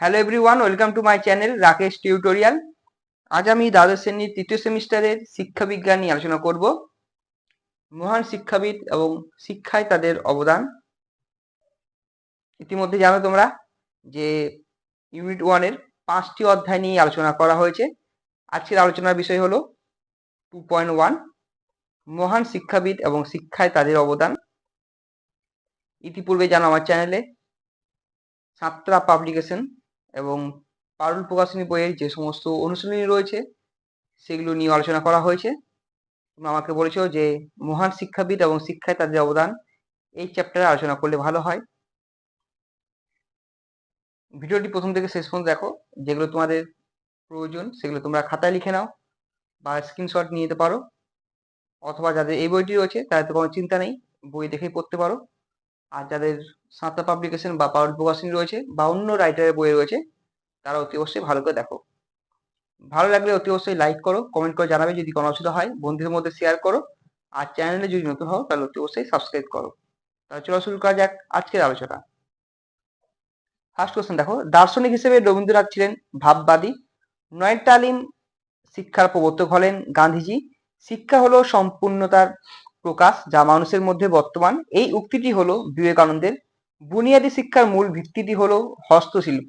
Hello everyone welcome to my channel Rakesh tutorial আজ আমি দ্বাদশ শ্রেণির তৃতীয় সেমিস্টারের শিক্ষাবিজ্ঞান নিয়ে আলোচনা করব। মহান শিক্ষাবিদ এবং শিক্ষায় তাদের অবদান। ইতিমধ্যে জানো তোমরা যে ইউনিট ওয়ানের পাঁচটি অধ্যায় নিয়ে আলোচনা করা হয়েছে। আজকের আলোচনার বিষয় হলো টু পয়েন্ট ওয়ান মহান শিক্ষাবিদ এবং শিক্ষায় তাদের অবদান। ইতিপূর্বে জানো আমার চ্যানেলে সাতটা পাবলিকেশন এবং পারুল প্রকাশনী বইয়ের যে সমস্ত অনুশীলনী রয়েছে, সেগুলো নিয়ে আলোচনা করা হয়েছে। তোমরা আমাকে বলেছ যে মহান শিক্ষাবিদ এবং শিক্ষায় তাদের অবদান, এই চ্যাপ্টারে আলোচনা করলে ভালো হয়। ভিডিওটি প্রথম থেকে শেষ পর্যন্ত দেখো, যেগুলো তোমাদের প্রয়োজন সেগুলো তোমরা খাতায় লিখে নাও বা স্ক্রিনশট নিয়ে যেতে পারো। অথবা যাদের এই বইটি রয়েছে, তাদের তো কোনো চিন্তা নেই, বই দেখেই পড়তে পারো। আর যাদের সাঁতরা পাবলিকেশন বা পাউল প্রকাশনী রয়েছে বা অন্য রাইটারের বই রয়েছে, তারা অতি অবশ্যই ভালো করে দেখো। ভালো লাগলে অতি অবশ্যই লাইক করো কমেন্ট করে জানাবে যদি কোনো অসুবিধা হয়, বন্ধুদের মধ্যে শেয়ার করো, আর চ্যানেলে যদি নতুন হও, তাহলে অতি অবশ্যই সাবস্ক্রাইব করো। তাহলে চলো শুরু করা যাক আজকের আলোচনা। ফার্স্ট কোশ্চেন দেখো, দার্শনিক হিসেবে রবীন্দ্রনাথ ছিলেন ভাববাদী। নয় তালিম শিক্ষার প্রবর্তক হলেন গান্ধীজি। শিক্ষা হলো সম্পূর্ণতার প্রকাশ, যা মানুষের মধ্যে বর্তমান। এই উক্তিটি হলো বিবেকানন্দের। বুনিয়াদী শিক্ষার মূল ভিত্তিটি হলো হস্তশিল্প।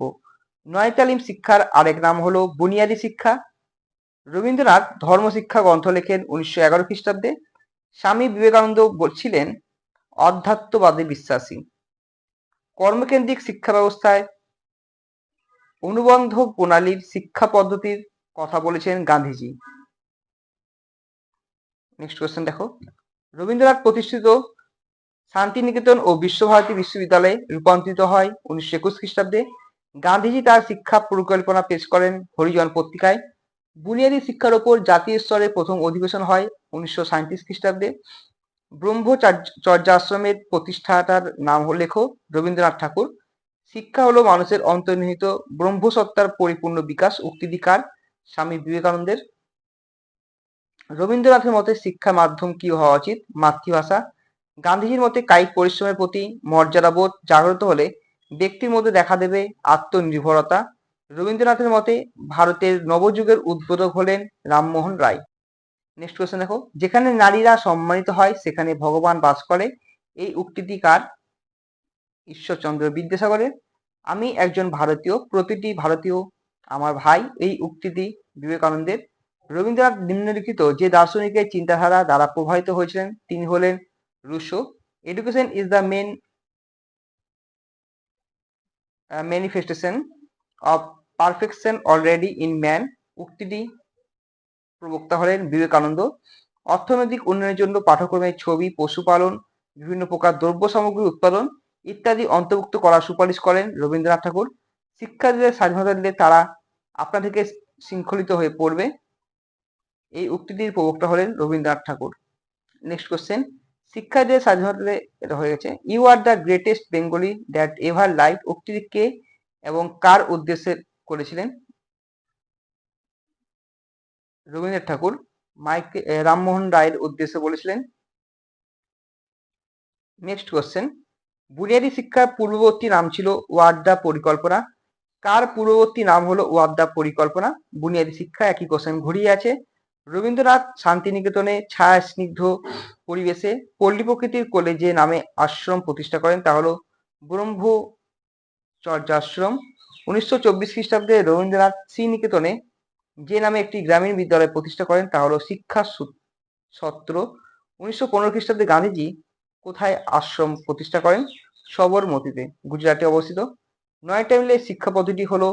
নয় তালিম শিক্ষার আরেক নাম হলো বুনিয়াদী শিক্ষা। রবীন্দ্রনাথ ধর্মশিক্ষা গ্রন্থ লেখেন উনিশশো এগারো খ্রিস্টাব্দে। স্বামী বিবেকানন্দ বলছিলেন, অধ্যাত্মবাদে বিশ্বাসী। কর্মকেন্দ্রিক শিক্ষা ব্যবস্থায় অনুবন্ধ প্রণালীর শিক্ষা পদ্ধতির কথা বলেছেন গান্ধীজি। নেক্সট কোয়েশ্চেন দেখো। রবীন্দ্রনাথ প্রতিষ্ঠিত শান্তিনিকেতন ও বিশ্বভারতী বিশ্ববিদ্যালয়ে রূপান্তরিত হয় উনিশশো একুশ খ্রিস্টাব্দে। গান্ধীজি তার শিক্ষা পরিকল্পনা পেশ করেন হরিজন পত্রিকায়। বুনিয়াদী শিক্ষার ওপর জাতীয় স্তরে প্রথম অধিবেশন হয় উনিশশো সাঁত্রিশ খ্রিস্টাব্দে। ব্রহ্মচর্যাশ্রমের প্রতিষ্ঠাতার নাম লেখো রবীন্দ্রনাথ ঠাকুর। শিক্ষা হলো মানুষের অন্তর্নিহিত ব্রহ্মসত্তার পরিপূর্ণ বিকাশ উক্তিদিকার স্বামী বিবেকানন্দের রবীন্দ্রনাথের মতে শিক্ষার মাধ্যম কি হওয়া উচিত? মাতৃভাষা। গান্ধীজির মতে কায়িক পরিশ্রমের প্রতি মর্যাদাবোধ জাগ্রত হলে ব্যক্তির মধ্যে দেখা দেবে আত্মনির্ভরতা। রবীন্দ্রনাথের মতে ভারতের নবযুগের উদ্বোধক হলেন রামমোহন রায়। নেক্সট কোয়েশ্চেন দেখো। যেখানে নারীরা সম্মানিত হয়, সেখানে ভগবান বাস করে। এই উক্তিটি কার? ঈশ্বরচন্দ্র বিদ্যাসাগরের। আমি একজন ভারতীয়, প্রতিটি ভারতীয়, আমার ভাই, এই উক্তিটি বিবেকানন্দের রবীন্দ্রনাথ নিম্নলিখিত যে দার্শনিকের চিন্তাধারা দ্বারা প্রভাবিত হয়েছিলেন, তিনি হলেন Rousseau. Education is the main manifestation of perfection already in man উক্তিটি প্রবক্তা হলেন বিবেকানন্দ। অর্থনৈতিক উন্নয়নের জন্য পাঠ্যক্রমে ছবি, পশুপালন, বিভিন্ন প্রকার দ্রব্য সামগ্রী উৎপাদন ইত্যাদি অন্তর্ভুক্ত করার সুপারিশ করেন রবীন্দ্রনাথ ঠাকুর। শিক্ষার্থীদের স্বাধীনতা দিলে তারা আপনা থেকে শৃঙ্খলিত হয়ে পড়বে। এই উক্তিটির প্রবক্তা হলেন রবীন্দ্রনাথ ঠাকুর। নেক্সট কোশ্চেন শিক্ষার্থীদের স্বাধীনতা এটা হয়ে গেছে you are the greatest Bengali that ever life উক্তিটি কে এবং কার উদ্দেশ্যে করেছিলেন? রবীন্দ্রনাথ ঠাকুর, মাইক রামমোহন রায়ের উদ্দেশ্যে বলেছিলেন। নেক্সট কোশ্চেন বুনিয়াদী শিক্ষার পূর্ববর্তী নাম ছিল ওয়ার্দা পরিকল্পনা। কার পূর্ববর্তী নাম হলো ওয়ার্দা পরিকল্পনা? বুনিয়াদী শিক্ষা একই কোশ্চেন ঘুরিয়ে আছে। রবীন্দ্রনাথ শান্তিনিকেতনে ছায়া স্নিগ্ধ পরিবেশে পল্লী প্রকৃতির কোলে যে নামে আশ্রম প্রতিষ্ঠা করেন। তা হলো ব্রহ্মচর্যাশ্রম উনিশশো চব্বিশ খ্রিস্টাব্দে রবীন্দ্রনাথ শ্রীনিকেতনে যে নামে একটি গ্রামীণ বিদ্যালয় প্রতিষ্ঠা করেন, তা হলো শিক্ষা সত্র। উনিশশো পনেরো খ্রিস্টাব্দে গান্ধীজি কোথায় আশ্রম প্রতিষ্ঠা করেন? সবরমতিতে গুজরাটে অবস্থিত। নয় টেবিলের শিক্ষা পদ্ধতি হলো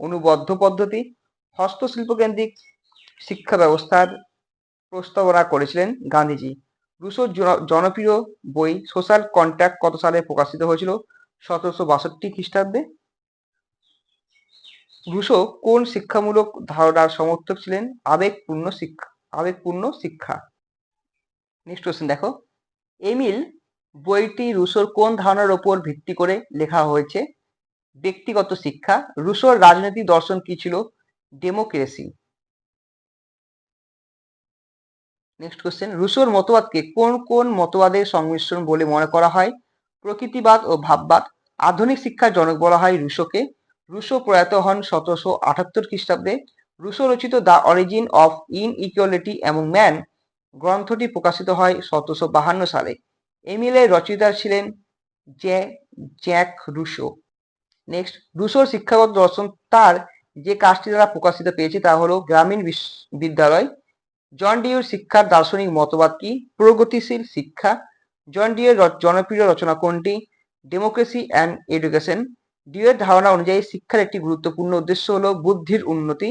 অনুবদ্ধ পদ্ধতি। হস্তশিল্প কেন্দ্রিক শিক্ষা ব্যবস্থার প্রস্তাবনা করেছিলেন গান্ধীজি। রুশোর জনপ্রিয় বই সোশ্যাল কন্ট্যাক্ট কত সালে প্রকাশিত হয়েছিল? সতেরোশো বাষট্টি খ্রিস্টাব্দে। রুশো কোন শিক্ষামূলক ধারণার সমর্থক ছিলেন? আবেগপূর্ণ শিক্ষা আবেগপূর্ণ শিক্ষা। নেক্সট কোশ্চেন দেখো। এমিল বইটি রুশোর কোন ধারণার ওপর ভিত্তি করে লেখা হয়েছে? ব্যক্তিগত শিক্ষা। রুশোর রাজনৈতিক দর্শন কি ছিল? ডেমোক্রেসি। নেক্সট কোশ্চেন রুশোর মতবাদকে কোন কোন মতবাদের সংমিশ্রণ বলে মনে করা হয়? প্রকৃতিবাদ ও ভাববাদ। আধুনিক শিক্ষার জনক বলা হয় রুশোকে। রুশো প্রয়াত হন সতেরোশো আটাত্তর খ্রিস্টাব্দে। রুশো রচিত the origin of inequality এবং ম্যান গ্রন্থটি প্রকাশিত হয় সতেরোশো বাহান্ন সালে। এমিলের রচয়িতা ছিলেন জ্যা জ্যাক রুশো। নেক্সট রুশোর শিক্ষাগত দর্শন তার যে কাজটি দ্বারা প্রকাশিত পেয়েছে তা হলো গ্রামীণ বিদ্যালয় জন ডিউর শিক্ষার দার্শনিক মতবাদ কি? প্রগতিশীল শিক্ষা। জন ডিউর জনপ্রিয় রচনা কোনটি? ডেমোক্রেসি অ্যান্ড এডুকেশন ডিউয়ের ধারণা অনুযায়ী শিক্ষার একটি গুরুত্বপূর্ণ উদ্দেশ্য হলো বুদ্ধির উন্নতি।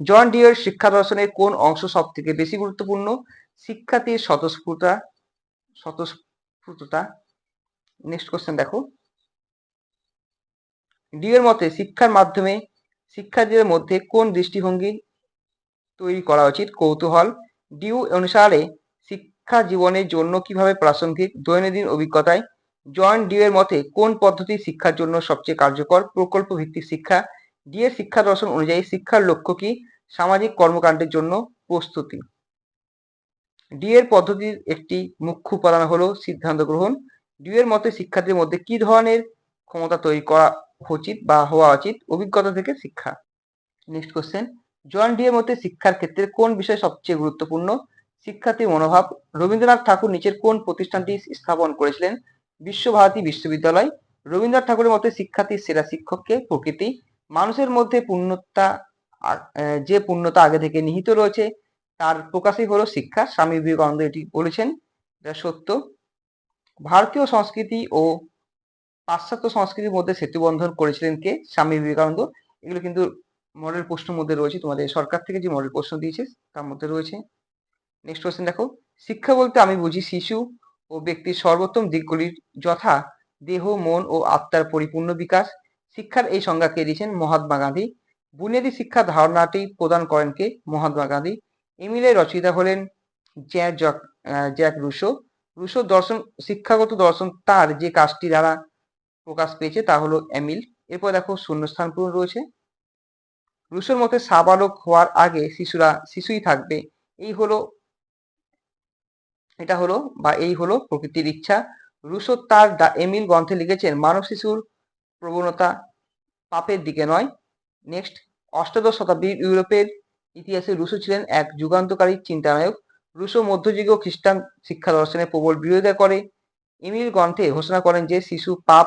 জন ডিউর শিক্ষা দর্শনের কোন অংশ সব থেকে বেশি গুরুত্বপূর্ণ? শিক্ষার্থীর স্বতঃস্ফূর্তা স্বতঃস্ফূর্ততা। নেক্সট কোশ্চেন দেখো। ডিউয়ের মতে শিক্ষার মাধ্যমে শিক্ষার্থীদের মধ্যে কোন দৃষ্টিভঙ্গি তৈরি করা উচিত। কৌতূহল ডিউ অনুসারে শিক্ষা জীবনের জন্য কীভাবে প্রাসঙ্গিক দৈনন্দিন অভিজ্ঞতায় জন এর মতে কোন পদ্ধতি শিক্ষার জন্য সবচেয়ে কার্যকর? প্রকল্প ভিত্তিক শিক্ষা ডিএর শিক্ষা দর্শন অনুযায়ী শিক্ষার লক্ষ্য কি? সামাজিক কর্মকাণ্ডের জন্য প্রস্তুতি। ডিএর পদ্ধতির একটি মুখ্য উপাদান হলো সিদ্ধান্ত গ্রহণ। ডিউ এর মতে শিক্ষার্থীর মধ্যে কি ধরনের ক্ষমতা তৈরি করা উচিত বা হওয়া উচিত? অভিজ্ঞতা থেকে শিক্ষা। নেক্সট কোশ্চেন জন ডিএ মতে শিক্ষার ক্ষেত্রে কোন বিষয় সবচেয়ে গুরুত্বপূর্ণ? শিক্ষার্থীর মনোভাব। রবীন্দ্রনাথ ঠাকুর নিচের কোন প্রতিষ্ঠানটি স্থাপন করেছিলেন? বিশ্বভারতী বিশ্ববিদ্যালয়। রবীন্দ্রনাথ ঠাকুরের মতে শিক্ষার্থীর সেরা শিক্ষককে প্রকৃতি। মানুষের মধ্যে পূর্ণতা যে পূর্ণতা আগে থেকে নিহিত রয়েছে, তার প্রকাশই হলো শিক্ষা। স্বামী বিবেকানন্দ এটি বলেছেন এটা সত্য। ভারতীয় সংস্কৃতি ও পাশ্চাত্য সংস্কৃতির মধ্যে সেতুবন্ধন করেছিলেন কে? স্বামী বিবেকানন্দ। এগুলো কিন্তু মডেল প্রশ্নের মধ্যে রয়েছে। তোমাদের সরকার থেকে যে মডেল প্রশ্ন দিয়েছে, তার মধ্যে রয়েছে। নেক্সট কোশ্চেন দেখো। শিক্ষা বলতে আমি বুঝি শিশু ও ব্যক্তির সর্বোত্তম দিকগুলির যথা দেহ, মন ও আত্মার পরিপূর্ণ বিকাশ। শিক্ষার এই সংজ্ঞা কে দিয়েছেন? মহাত্মা গান্ধী। বুনিয়াদী শিক্ষা ধারণাটি প্রদান করেন কে? মহাত্মা গান্ধী। এমিলের রচয়িতা হলেন জ্যাক জ্যাক রুশো। রুশো দর্শন, শিক্ষাগত দর্শন তার যে কাজটি দ্বারা প্রকাশ পেয়েছে তা হলো এমিল। এরপর দেখো শূন্যস্থান পূরণ রয়েছে। রুশোর মতে সাবালক হওয়ার আগে শিশুরা শিশুই থাকবে। এই হলো, এটা হলো বা এই হলো প্রকৃতির ইচ্ছা। রুশো তার এমিল গ্রন্থে লিখেছেন, মানব শিশুর প্রবণতা পাপের দিকে নয়। নেক্সট, অষ্টাদশ শতাব্দীর ইউরোপের ইতিহাসে রুশো ছিলেন এক যুগান্তকারী চিন্তানায়ক। রুশো মধ্যযুগীয় খ্রিস্টান শিক্ষা দর্শনের প্রবল বিরোধিতা করে। এমিল গ্রন্থে ঘোষণা করেন যে শিশু পাপ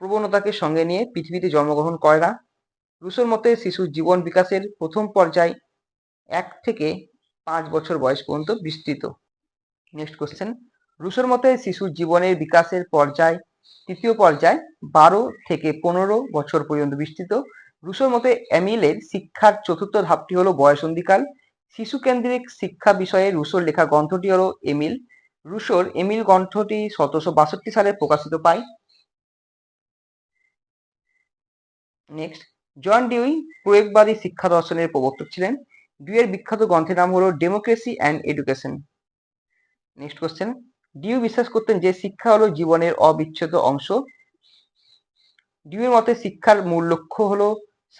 প্রবণতাকে সঙ্গে নিয়ে পৃথিবীতে জন্মগ্রহণ করে না। রুশোর মতে শিশুর জীবন বিকাশের প্রথম পর্যায় এক থেকে পাঁচ বছর বয়স পর্যন্ত বিস্তৃত। নেক্সট কোশ্চেন রুশোর মতে শিশুর জীবনের বিকাশের পর্যায় তৃতীয় পর্যায় বারো থেকে পনেরো বছর পর্যন্ত বিস্তৃত। রুশোর মতে এমিলের শিক্ষার চতুর্থ ধাপটি হলো বয়সন্ধিকাল। শিশু কেন্দ্রিক শিক্ষা বিষয়ে রুশোর লেখা গ্রন্থটি হলো এমিল। রুশোর এমিল গ্রন্থটি সতেরোশো বাষট্টি সালে প্রকাশিত পায়। নেক্সট জন ডিউই প্রয়োগবাদী শিক্ষা দর্শনের প্রবর্তক ছিলেন ডিউয়ের বিখ্যাত গ্রন্থের নাম হলো democracy and education next question Dewey বিশ্বাস করতেন যে শিক্ষা হলো জীবনের অবিচ্ছেদ্য অংশ। ডিউয়ের মতে শিক্ষার মূল লক্ষ্য হলো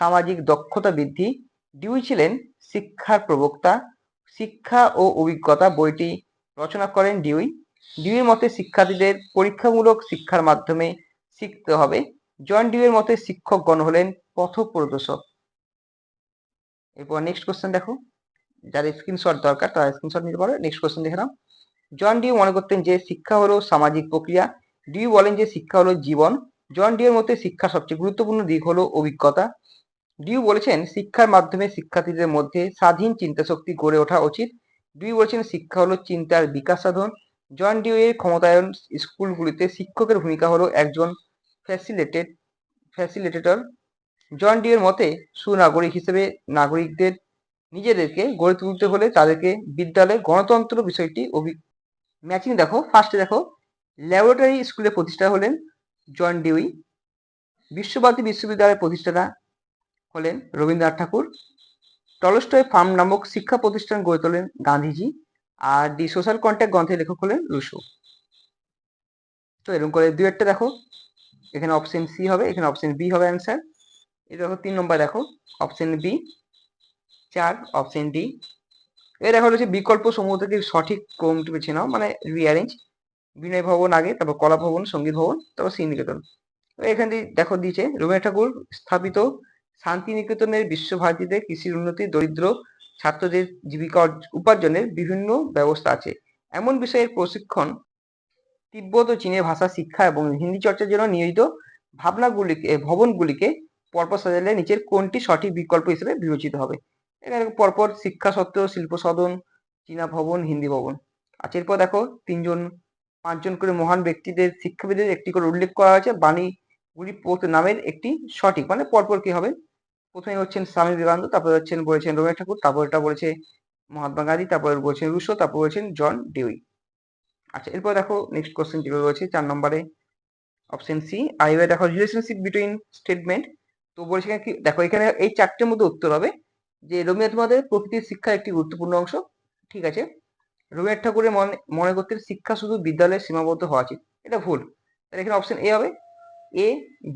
সামাজিক দক্ষতা বৃদ্ধি। ডিউই ছিলেন শিক্ষার প্রবক্তা। শিক্ষা ও অভিজ্ঞতা বইটি রচনা করেন ডিউই ডিউয়ের মতে শিক্ষার্থীদের পরীক্ষামূলক শিক্ষার মাধ্যমে শিখতে হবে। জন ডিউয়ের মতে শিক্ষকগণ হলেন পথ প্রদর্শক এরপর নেক্সট কোশ্চেন দেখো। যার স্ক্রিনশট দরকার, তারা স্ক্রিনশট নিতে পারো। নেক্সট কোশ্চেন দেখে নাও। জন ডিউ মনে করতেন যে শিক্ষা হলো সামাজিক প্রক্রিয়া। ডিউ বলেন যে শিক্ষা হলো জীবন। জন ডিউর মতে শিক্ষা সবচেয়ে গুরুত্বপূর্ণ দিক হলো অভিজ্ঞতা। ডিউ বলেছেন, শিক্ষার মাধ্যমে শিক্ষার্থীদের মধ্যে স্বাধীন চিন্তা শক্তি গড়ে ওঠা উচিত। ডিউ বলেছেন, শিক্ষা হলো চিন্তার বিকাশ সাধন। জন ডিউ এর ক্ষমতায়ন স্কুলগুলিতে শিক্ষকের ভূমিকা হলো একজন ফ্যাসিলেটেড ফ্যাসিলিটেটর জন ডিউর মতে সুনাগরিক হিসেবে নাগরিকদের নিজেদেরকে গড়ে তুলতে হলে তাদেরকে বিদ্যালয়ে গণতন্ত্র বিষয়টি অভি, ম্যাচিং দেখো ফার্স্টে দেখো ল্যাবরেটরি স্কুলে প্রতিষ্ঠা হলেন জন ডিউই, বিশ্বভারতী বিশ্ববিদ্যালয়ের প্রতিষ্ঠাতা হলেন রবীন্দ্রনাথ ঠাকুর, টলস্টয় ফার্ম নামক শিক্ষা প্রতিষ্ঠান গড়ে তোলেন গান্ধীজি, আর দি সোশ্যাল কন্ট্যাক্ট গ্রন্থের লেখক হলেন রুশো। তো এরকম করে দু একটা দেখো, এখানে অপশন সি হবে, এখানে অপশন বি হবে অ্যান্সার এই দেখো তিন নম্বর দেখো অপশন বি চার অপশন ডি এ দেখা হচ্ছে বিকল্প সমূহ থেকে সঠিক ক্রমটি বেছে নাও মানে রিঅ্যারেঞ্জ বিনয় ভবন আগে, তারপর কলা ভবন, সংগীত ভবন, তারপর শ্রীনিকেতন এখান দিয়ে দেখো দিয়েছে, রবীন্দ্রনাথ ঠাকুর স্থাপিত শান্তিনিকেতনের বিশ্বভারতীতে কৃষির উন্নতি, দরিদ্র ছাত্রদের জীবিকা উপার্জনের বিভিন্ন ব্যবস্থা আছে। এমন বিষয়ের প্রশিক্ষণ তিব্বত ও চীনের ভাষা শিক্ষা এবং হিন্দি চর্চার জন্য নিয়োজিত ভাবনাগুলিকে, ভবনগুলিকে পরপর সাজালে নিচের কোনটি সঠিক বিকল্প হিসেবে বিবেচিত হবে? এখানে পরপর শিক্ষা সত্ত্ব শিল্প সদন চীনা ভবন, হিন্দি ভবন। আচ্ছা এরপর দেখো, তিনজন, পাঁচজন করে মহান ব্যক্তিদের, শিক্ষাবিদের একটি করে উল্লেখ করা হয়েছে। বাণীগুলি পোত নামের একটি সঠিক। মানে পরপর কি হবে? প্রথমে হচ্ছেন স্বামী বিবেকানন্দ, তারপরে হচ্ছেন বলেছেন রবীন্দ্রনাথ ঠাকুর, তারপর এটা বলেছে মহাত্মা গান্ধী, তারপর বলছেন রুশো, তারপর বলেছেন জন ডিউই। আচ্ছা এরপর দেখো নেক্সট কোশ্চেন যেগুলো রয়েছে, চার নম্বরে অপশন সি এবার দেখো রিলেশনশিপ বিটুইন স্টেটমেন্ট তো বলছে কি, দেখো এখানে এই চারটের মধ্যে উত্তর হবে যে রবীন্দ্রনাথ মহাদেব প্রকৃতির শিক্ষার একটি গুরুত্বপূর্ণ অংশ, ঠিক আছে? রবীন্দ্রনাথ ঠাকুরের মনে মনে করতেন শিক্ষা শুধু বিদ্যালয়ে সীমাবদ্ধ হওয়া উচিত, এটা ভুল। তাহলে এখানে অপশন এ হবে এ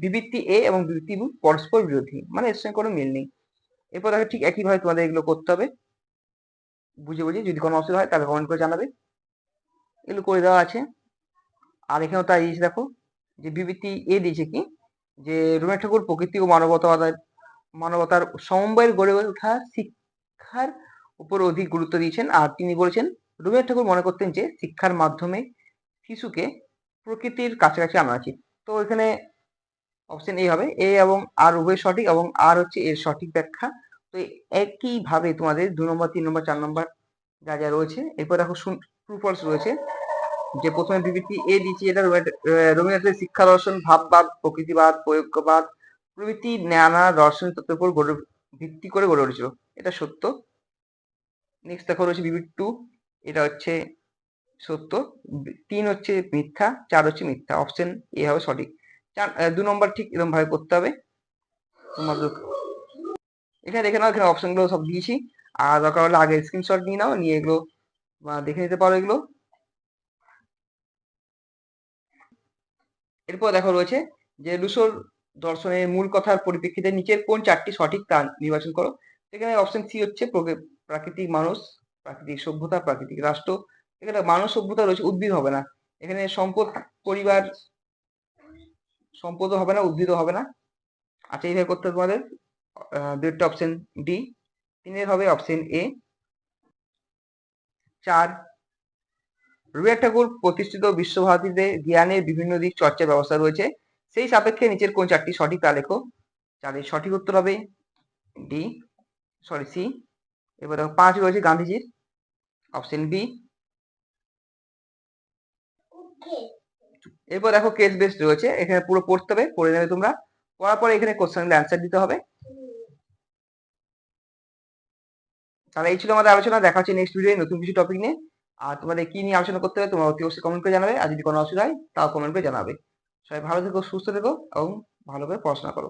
বিবৃতি এ এবং বিবৃতি বি পরস্পর বিরোধী মানে এর সঙ্গে কোনো মিল নেই। এরপর দেখো ঠিক একইভাবে তোমাদের এগুলো করতে হবে। বুঝে বুঝে যদি কোনো অসুবিধা হয় তাহলে কমেন্ট করে জানাবে। এগুলো করে দেওয়া আছে। আর এখানেও তাই দেখো, যে বিবৃতি এ দিয়েছে কি? যে রবীন্দ্রনাথ ঠাকুর প্রকৃতি ও মানবতাবাদের, মানবতার সমন্বয়ের গড়ে ওঠা শিক্ষার উপর অধিক গুরুত্ব দিয়েছেন। আর তিনি বলেছেন রবীন্দ্রনাথ ঠাকুর মনে করতেন যে শিক্ষার মাধ্যমে শিশুকে প্রকৃতির কাছাকাছি আনা উচিত। তো এখানে অপশন এ হবে এ এবং আর উভয় সঠিক এবং আর হচ্ছে এর সঠিক ব্যাখ্যা। তো একইভাবে তোমাদের দু নম্বর, তিন নম্বর, চার নম্বর যা যা রয়েছে, এরপর দেখো ট্রু ফলস রয়েছে। যে প্রথমে বিবৃতি এ দিচ্ছি এটা রবীন্দ্র- রবীন্দ্রনাথের শিক্ষা দর্শন, ভাববাদ, প্রকৃতিবাদ প্রয়োগবাদ প্রভৃতি নানা দর্শন তত্ত্বের উপর গড়ে, ভিত্তি করে গড়ে উঠেছিল। এটা সত্য। নেক্সট দেখো রয়েছে বিবৃতি টু। এটা হচ্ছে সত্য। তিন হচ্ছে মিথ্যা, চার হচ্ছে মিথ্যা। অপশন এ হবে সঠিক। চার দু নম্বর ঠিক এরকম ভাবে করতে হবে। তোমাদের এখানে দেখে নাও, এখানে অপশনগুলো সব দিয়েছি। আর দরকার হলে আগে স্ক্রিনশট নিয়ে নাও, নিয়ে এগুলো দেখে নিতে পারো এগুলো। এরপর দেখো রয়েছে যে রুশোর দর্শনের মূল কথার পরিপ্রেক্ষিতে নিচের কোন চারটি সঠিক তা নির্বাচন করো? এখানে অপশন সি হচ্ছে প্রকৃ- প্রাকৃতিক মানুষ, প্রাকৃতিক সভ্যতা, প্রাকৃতিক রাষ্ট্র। এখানে মানুষ সভ্যতা রয়েছে, উদ্ভিদ হবে না। এখানে সম্পদ, পরিবার সম্পদও হবে না, উদ্ভিদও হবে না। আচ্ছা এইভাবে করতে তোমাদের। দুইটা অপশন ডি তিনের হবে অপশন এ চার রবীন্দ্রনাথ ঠাকুর প্রতিষ্ঠিত বিশ্বভারতীতে জ্ঞানের বিভিন্ন দিক চর্চার ব্যবস্থা রয়েছে। সেই সাপেক্ষে নিচের কোন চারটি সঠিক তা লেখো। চারের সঠিক উত্তর হবে ডি সরি সি এবার দেখো পাঁচ রয়েছে গান্ধীজির। Option B. এরপর দেখো কেস বেসড রয়েছে এখানে পুরো পড়তে হবে পড়ে নেবে তোমরা। পড়ার পরে এখানে কোশ্চেন অ্যান্সার দিতে হবে। তাহলে এই ছিল আমাদের আলোচনা দেখা হচ্ছে নেক্সট ভিডিও নতুন কিছু টপিক নিয়ে। আর তোমাদের কি নিয়ে আলোচনা করতে হবে, তোমার অতি অবশ্যই কমেন্ট করে জানাবে, আর যদি কোনো অসুবিধা হয়, তাও কমেন্ট করে জানাবে। সবাই ভালো থেকো, সুস্থ থেকো, এবং ভালো করে পড়াশোনা করো।